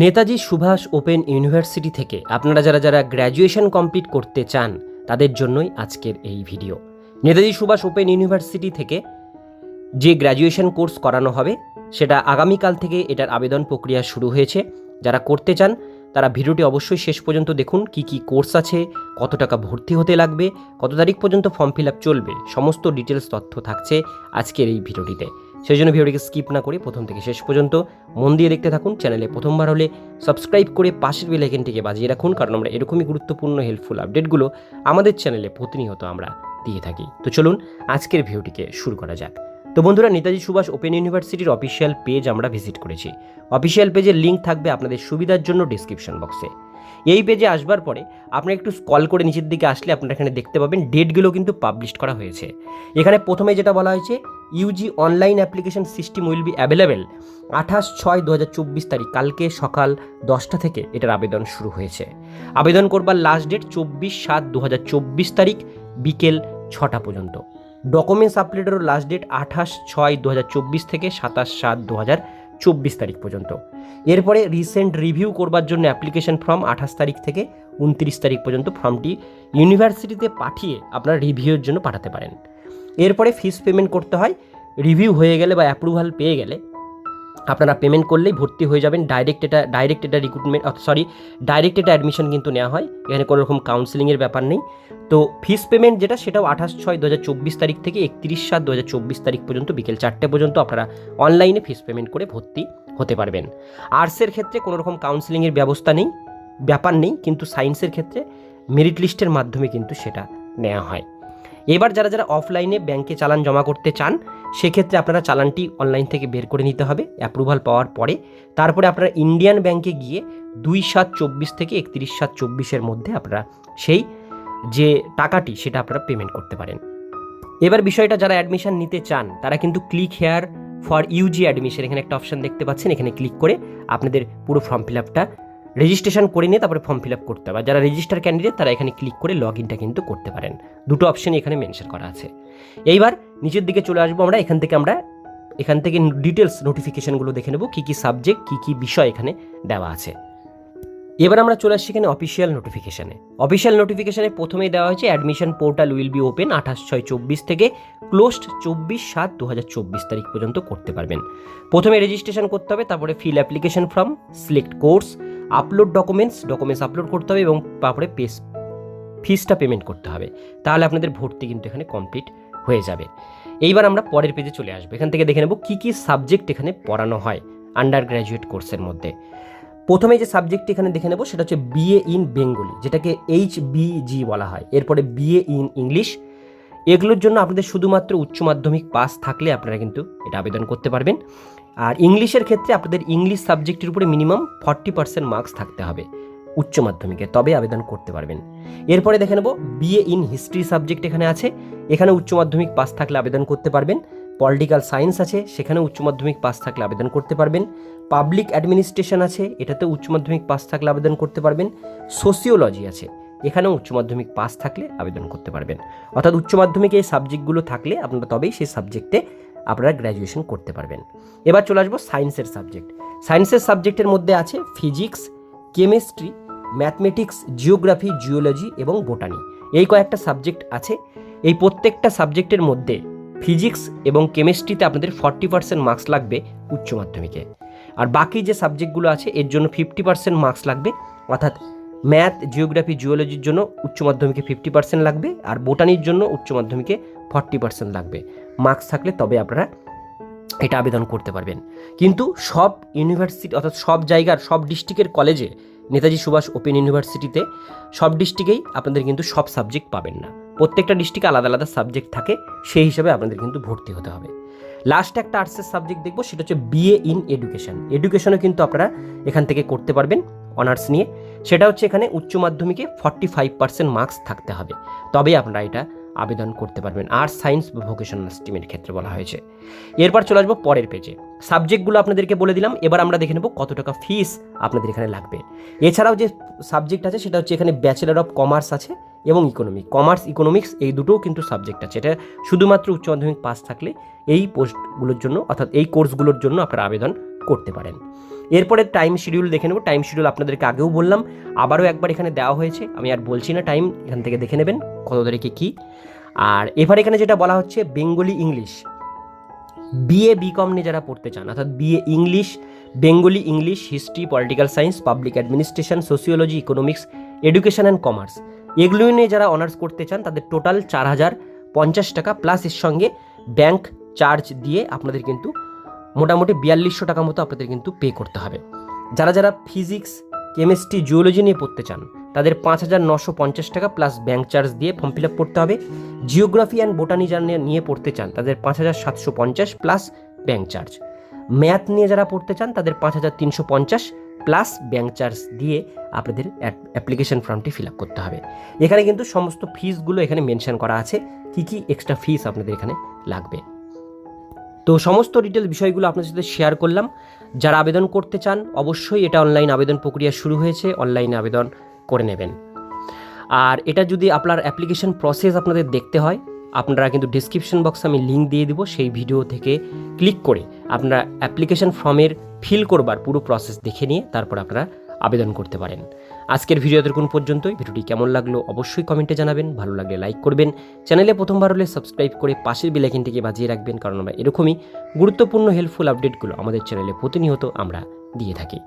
Netaji Subhash open university থেকে আপনারা যারা যারা গ্র্যাজুয়েশন কমপ্লিট করতে চান, তাদের জন্যই আজকের এই video. Netaji Subhas open university থেকে যে গ্র্যাজুয়েশন কোর্স করানো হবে, সেটা আগামীকাল থেকে এটার আবেদন প্রক্রিয়া শুরু হয়েছে। যারা করতে চান, তারা ভিডিওটি অবশ্যই শেষ পর্যন্ত দেখুন, কি কি কোর্স আছে, কত টাকা ভর্তি হতে লাগবে, কত তারিখ পর্যন্ত ফর্ম ফিল আপ চলবে, সমস্ত ডিটেলস তথ্য থাকছে আজকের এই ভিডিওটিতে। সেই জন্য ভিডিওটিকে স্কিপ না করে প্রথম থেকে শেষ পর্যন্ত মন দিয়ে দেখতে থাকুন। চ্যানেলে প্রথমবার হলে সাবস্ক্রাইব করে পাশের বেল আইকনটিকে বাজিয়ে রাখুন, কারণ আমরা এরকমই গুরুত্বপূর্ণ হেল্পফুল আপডেটগুলো আমাদের চ্যানেলে প্রতিনিয়ত আমরা দিয়ে থাকি। তো চলুন আজকের ভিডিওটিকে শুরু করা যাক। তো বন্ধুরা, নেতাজি সুভাষ ওপেন ইউনিভার্সিটির অফিসিয়াল পেজ আমরা ভিজিট করেছি। অফিসিয়াল পেজের লিঙ্ক থাকবে আপনাদের সুবিধার জন্য ডিসক্রিপশন বক্সে এই পেজে আসবার পরে আপনারা একটু স্কল করে নিচের দিকে আসলে আপনারা এখানে দেখতে পাবেন ডেটগুলো কিন্তু পাবলিশ করা হয়েছে। এখানে প্রথমে যেটা বলা হয়েছে UG online application system will be available আঠাশ ছয় দু তারিখ, কালকে সকাল দশটা থেকে এটার আবেদন শুরু হয়েছে। আবেদন করবার লাস্ট ডেট চব্বিশ সাত দু তারিখ, বিকেল ছটা পর্যন্ত। ডকুমেন্টস আপলোডেরও লাস্ট ডেট আঠাশ ছয় দু থেকে সাতাশ সাত দু চব্বিশ তারিখ পর্যন্ত। এরপরে রিসেন্ট রিভিউ করবার জন্য অ্যাপ্লিকেশন ফর্ম আঠাশ তারিখ থেকে উনত্রিশ তারিখ পর্যন্ত ফর্মটি ইউনিভার্সিটিতে পাঠিয়ে আপনার রিভিউয়ের জন্য পাঠাতে পারেন। এরপরে ফিস পেমেন্ট করতে হয় রিভিউ হয়ে গেলে বা অ্যাপ্রুভাল পেয়ে গেলে আপনারা পেমেন্ট করলেই ভর্তি হয়ে যাবেন। ডাইরেক্ট এটা ডাইরেক্ট এটা রিক্রুটমেন্ট সরি ডাইরেক্ট এটা অ্যাডমিশন কিন্তু নেওয়া হয়। এখানে কোনো রকম কাউন্সিলিংয়ের ব্যাপার নেই। তো ফিস পেমেন্ট যেটা, সেটাও আঠাশ ছয় দু তারিখ থেকে একত্রিশ সাত দু তারিখ পর্যন্ত, বিকেল চারটে পর্যন্ত আপনারা অনলাইনে ফিস পেমেন্ট করে ভর্তি হতে পারবেন। আর্টসের ক্ষেত্রে কোনো রকম কাউন্সিলিংয়ের ব্যবস্থা নেই, ব্যাপার নেই, কিন্তু সায়েন্সের ক্ষেত্রে মেরিট লিস্টের মাধ্যমে কিন্তু সেটা নেওয়া হয়। এবার যারা যারা অফলাইনে ব্যাংকে চালান জমা করতে চান সেক্ষেত্রে আপনারা চালানটি অনলাইন থেকে বের করে নিতে হবে অ্যাপ্রুভাল পাওয়ার পরে। তারপরে আপনারা ইন্ডিয়ান ব্যাংকে গিয়ে দুই সাত চব্বিশ থেকে একত্রিশ সাত চব্বিশের মধ্যে আপনারা সেই যে টাকাটি সেটা আপনারা পেমেন্ট করতে পারেন। এবার বিষয়টা যারা অ্যাডমিশন নিতে চান, তারা কিন্তু click here for UG admission এখানে একটা অপশন দেখতে পাচ্ছেন, এখানে ক্লিক করে আপনাদের পুরো ফর্ম ফিল আপটা রেজিস্ট্রেশন করে নিয়ে তারপরে ফর্ম ফিল আপ করতে হবে। যারা রেজিস্টার ক্যান্ডিডেট তারা এখানে ক্লিক করে লগ ইনটা কিন্তু করতে পারেন। দুটো অপশনই এখানে মেনশন করা আছে। এইবার নিচের দিকে চলে আসব আমরা, এখান থেকে আমরা, এখান থেকে ডিটেলস নোটিফিকেশানগুলো দেখে নেব, কী কী সাবজেক্ট কী কী বিষয় এখানে দেওয়া আছে। এবার আমরা চলে আসছি এখানে অফিসিয়াল নোটিফিকেশানে অফিসিয়াল নোটিফিকেশানে প্রথমেই দেওয়া হয়েছে admission portal will be open আঠাশ ছয় চব্বিশ থেকে ক্লোজড চব্বিশ সাত দু হাজার চব্বিশ তারিখ পর্যন্ত করতে পারবেন। প্রথমে রেজিস্ট্রেশন করতে হবে, তারপরে fill application form select course upload documents documents upload করতে হবে এবং তারপরে পেস ফিসটা পেমেন্ট করতে হবে। তাহলে আপনাদের ভর্তি কিন্তু এখানে কমপ্লিট হয়ে যাবে। এইবার আমরা পরের পেজে চলে আসব। এখান থেকে দেখে নেব কী কী সাবজেক্ট এখানে পড়ানো হয় আন্ডার গ্র্যাজুয়েট কোর্সের মধ্যে। প্রথমে যে সাবজেক্ট এখানে দেখে নেব সেটা হচ্ছে বিএ ইন বেঙ্গলি যেটাকে এইচ বিজি বলা হয়। এরপরে বিএ ইন ইংলিশ এগুলোর জন্য আপনাদের শুধুমাত্র উচ্চ মাধ্যমিক পাস থাকলে আপনারা কিন্তু এটা আবেদন করতে পারবেন। আর ইংলিশের ক্ষেত্রে আপনাদের ইংলিশ সাবজেক্টের উপরে মিনিমাম ফর্টি পার্সেন্ট মার্কস থাকতে হবে। উচ্চ মাধ্যমিকে, তবে আবেদন করতে পারবেন। এরপরে দেখে নেব বিএ ইন হিস্ট্রি সাবজেক্ট এখানে আছে। এখানে উচ্চ মাধ্যমিক পাস থাকলে আবেদন করতে পারবেন। পলিটিক্যাল সায়েন্স আছে, সেখানে উচ্চ মাধ্যমিক পাস থাকলে আবেদন করতে পারবেন। পাবলিক অ্যাডমিনিস্ট্রেশন আছে, এটাতে উচ্চ মাধ্যমিক পাস থাকলে আবেদন করতে পারবেন। সোসিওলজি আছে, এখানেও উচ্চ মাধ্যমিক পাস থাকলে আবেদন করতে পারবেন। অর্থাৎ উচ্চ মাধ্যমিকে এই সাবজেক্টগুলো থাকলে আপনারা তবেই সেই সাবজেক্টে আপনারা গ্র্যাজুয়েশন করতে পারবেন। এবার চলে আসব সায়েন্সের সাবজেক্ট। সায়েন্সের সাবজেক্টের মধ্যে আছে physics, chemistry mathematics, geography, geology এবং বোটানি। এই কয়েকটা সাবজেক্ট আছে। এই প্রত্যেকটা সাবজেক্টের মধ্যে ফিজিক্স এবং কেমিস্ট্রিতে আপনাদের ফর্টি পার্সেন্ট মার্কস লাগবে উচ্চ মাধ্যমিকে। আর বাকি যে সাবজেক্টগুলো আছে, এর জন্য ফিফটি পার্সেন্ট মার্কস লাগবে। অর্থাৎ ম্যাথ, জিওগ্রাফি, জিওলজির জন্য উচ্চ মাধ্যমিকে ফিফটি পার্সেন্ট লাগবে আর বোটানির জন্য উচ্চ মাধ্যমিকে ফর্টি পার্সেন্ট লাগবে। মার্কস থাকলে তবে আপনারা এটা আবেদন করতে পারবেন। কিন্তু সব ইউনিভার্সিটি অর্থাৎ সব জায়গার, সব ডিস্ট্রিক্টের কলেজে নেতাজি সুভাষ ওপেন ইউনিভার্সিটিতে সব ডিস্ট্রিক্টেই আপনাদের কিন্তু সব সাবজেক্ট পাবেন না। প্রত্যেকটা ডিস্ট্রিক্টে আলাদা আলাদা সাবজেক্ট থাকে, সেই হিসাবে আপনাদের কিন্তু ভর্তি হতে হবে। লাস্ট একটা আর্টসের সাবজেক্ট দেখব, সেটা হচ্ছে বিএ ইন এডুকেশন এডুকেশনও কিন্তু আপনারা এখান থেকে করতে পারবেন অনার্স নিয়ে। সেটা হচ্ছে এখানে উচ্চ মাধ্যমিকে ফর্টি ফাইভ পার্সেন্ট মার্কস থাকতে হবে। তবেই আপনারা এটা আবেদন করতে পারবেন। আর্টস সায়েন্স বা ভোকেশনাল স্ট্রিমের ক্ষেত্রে বলা হয়েছে। এরপর চলে আসব পরের পেজে সাবজেক্টগুলো আপনাদেরকে বলে দিলাম। এবার আমরা দেখে নেব কত টাকা ফিস আপনাদের এখানে লাগবে। এছাড়াও যে সাবজেক্ট আছে, সেটা হচ্ছে এখানে ব্যাচেলার অফ কমার্স আছে এবং ইকোনমিক কমার্স ইকোনমিক্স এই দুটোও কিন্তু সাবজেক্ট আছে। এটা শুধুমাত্র উচ্চ মাধ্যমিক পাস থাকলে এই পোস্টগুলোর জন্য, অর্থাৎ এই কোর্সগুলোর জন্য আপনারা আবেদন করতে পারেন। এরপরে টাইম শিডিউল দেখে নেব। টাইম শিডিউল আপনাদেরকে আগেও বললাম, আবারও একবার এখানে দেওয়া হয়েছে। আমি আর বলছি না টাইম এখান থেকে দেখে নেবেন কত তারিখে কী। আর এবার এখানে যেটা বলা হচ্ছে, বেঙ্গলি ইংলিশ। বিএ বিকম নিয়ে যারা পড়তে চান, অর্থাৎ BA English Bengali English history political science public administration sociology economics education and commerce এগুলো নিয়ে যারা অনার্স করতে চান, তাদের টোটাল চার হাজার পঞ্চাশ টাকা প্লাস এর সঙ্গে ব্যাংক চার্জ দিয়ে আপনাদের কিন্তু মোটামুটি বিয়াল্লিশশো টাকা মতো আপনাদের কিন্তু পে করতে হবে। যারা যারা ফিজিক্স কেমিস্ট্রি জিওলজি নিয়ে পড়তে চান, তাদের পাঁচ হাজার নশো পঞ্চাশ টাকা প্লাস ব্যাঙ্ক চার্জ দিয়ে ফর্ম ফিল আপ করতে হবে। জিওগ্রাফি অ্যান্ড বোটানি যারা নিয়ে- পড়তে চান, তাদের পাঁচ হাজার সাতশো পঞ্চাশ প্লাস ব্যাংক চার্জ ম্যাথ নিয়ে যারা পড়তে চান, তাদের পাঁচ হাজার তিনশো পঞ্চাশ প্লাস ব্যাঙ্ক চার্জ দিয়ে আপনাদের অ্যাপ্লিকেশন ফর্মটি ফিল আপ করতে হবে। এখানে কিন্তু সমস্ত ফিসগুলো এখানে মেনশন করা আছে। কী কী এক্সট্রা ফিস আপনাদের এখানে লাগবে? তো সমস্ত ডিটেল বিষয়গুলো আপনার সাথে শেয়ার করলাম। যারা আবেদন করতে চান, অবশ্যই এটা অনলাইন আবেদন প্রক্রিয়া শুরু হয়েছে অনলাইনে আবেদন করে নেবেন। আর এটা যদি আপনার অ্যাপ্লিকেশন প্রসেস আপনাদের দেখতে হয়, আপনারা কিন্তু ডিসক্রিপশন বক্সে আমি লিঙ্ক দিয়ে দিব, সেই ভিডিও থেকে ক্লিক করে আপনারা অ্যাপ্লিকেশন ফর্মের ফিল করবার পুরো প্রসেস দেখে নিয়ে তারপর আপনারা আবেদন করতে পারেন। আজকের ভিডিও এতক্ষণ পর্যন্তই। ভিডিওটি কেমন লাগল অবশ্যই কমেন্টে জানাবেন। ভালো লাগলে লাইক করবেন। চ্যানেলে প্রথমবার হলে সাবস্ক্রাইব করে পাশের বেলাইকিনটিকে বাজিয়ে রাখবেন, কারণ আমরা এরকমই গুরুত্বপূর্ণ হেল্পফুল আপডেটগুলো আমাদের চ্যানেলে প্রতিনিয়ত আমরা দিয়ে থাকি।